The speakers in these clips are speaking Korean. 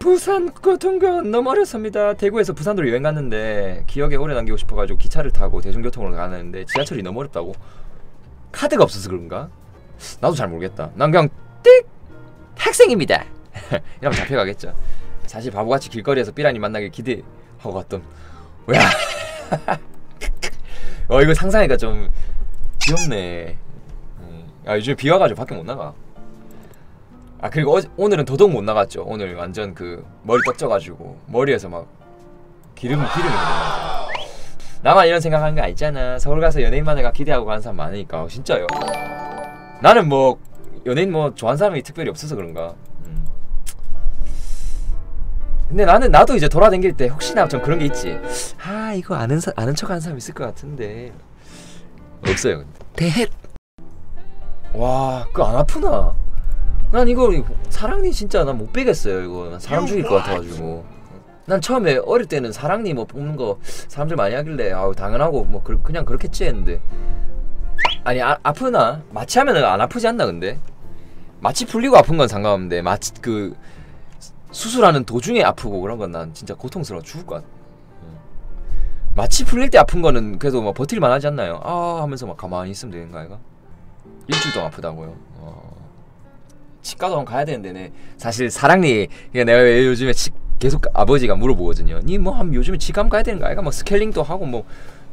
부산 교통교원 너무 어렵습니다. 대구에서 부산으로 여행 갔는데 기억에 오래 남기고 싶어가지고 기차를 타고 대중교통으로 가는데 지하철이 너무 어렵다고. 카드가 없어서 그런가? 나도 잘 모르겠다. 난 그냥 띡 학생입니다. 이러면 잡혀가겠죠. 사실 바보같이 길거리에서 삐라니 만나길 기대하고 갔던. 야, 어 이거 상상하니까 좀 귀엽네. 음. 아 요즘 비 와가지고 밖에 못 나가. 아 그리고 어제, 오늘은 더더욱 못 나갔죠. 오늘 완전 그 머리 떡져가지고 머리에서 막 기름 기름이 나. 나만 이런 생각하는 거 아니잖아. 서울 가서 연예인 만나가 기대하고 가는 사람 많으니까 진짜요. 나는 뭐 연예인 뭐 좋아하는 사람이 특별히 없어서 그런가. 음. 근데 나는 나도 이제 돌아다닐 때 혹시나 좀 그런 게 있지. 아 이거 아는 사, 아는 척하는 사람 있을 것 같은데 없어요. 근데. 대헷. 와 그거 안 아프나? 난 이거 사랑니 진짜 난 못 빼겠어요 이거 난 사람 죽일 것 같아가지고 난 처음에 어릴 때는 사랑니 뭐 뽑는 거 사람들 많이 하길래 아우 당연하고 뭐 그, 그냥 그렇겠지 했는데 아니 아, 아프나 마취하면은 안 아프지 않나 근데 마취 풀리고 아픈 건 상관없는데 마취 그 수술하는 도중에 아프고 그런 건 난 진짜 고통스러워 죽을 것 같아 응. 마취 풀릴 때 아픈 거는 그래도 막 버틸만 하지 않나요? 아 하면서 막 가만히 있으면 되는 거 아이가? 일주일 동안 아프다고요 어. 치과도 한번 가야 되는데 네. 사실 사랑니 내가 왜 요즘에 치, 계속 아버지가 물어보거든요. 니뭐한 요즘에 치과 가야 되는 거 아이가 막 스케일링도 하고 뭐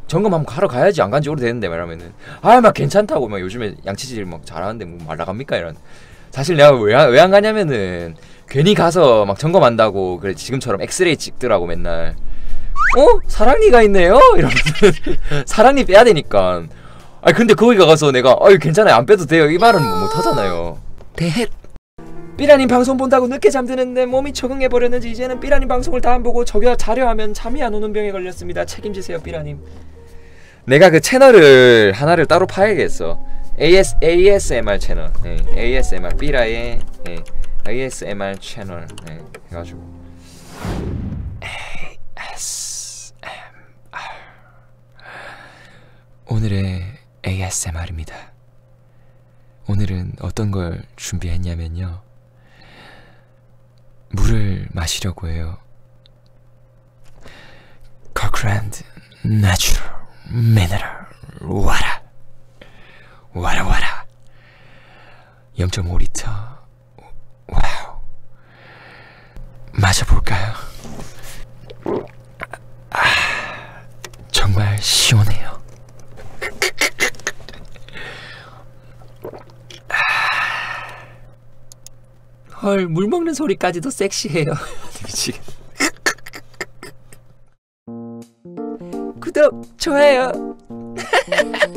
점검 한번 가러 가야지 안 간지 오래됐는데 말하면은 아 막 괜찮다고 막 요즘에 양치질 막 잘하는데 뭐 말라갑니까? 이런. 사실 내가 왜왜안 가냐면은 괜히 가서 막 점검한다고 그래 지금처럼 엑스레이 찍더라고 맨날 어? 사랑니가 있네요? 이러면서 사랑니 빼야 되니까. 아 근데 거기 가서 내가 어 괜찮아요. 안 빼도 돼요. 이 말은 뭐못 하잖아요 대헷 삐라님 방송 본다고 늦게 잠드는데 몸이 적응해 버렸는지 이제는 삐라님 방송을 다 안 보고 저겨 자려 하면 잠이 안 오는 병에 걸렸습니다. 책임지세요, 삐라님. 내가 그 채널을 하나를 따로 파야겠어. AS ASMR 채널. 네, ASMR 삐라의 네, ASMR 채널. 네, 해가지고 ASMR 오늘의 ASMR입니다. 오늘은 어떤 걸 준비했냐면요. 물을 마시려고 해요. 커크랜드 내추럴 미네랄 와라 와라 와라 0.5리터 와우 마셔볼까요? 아, 정말 시원해요. 헐, 물 먹는 소리까지도 섹시해요. 구독, 좋아요.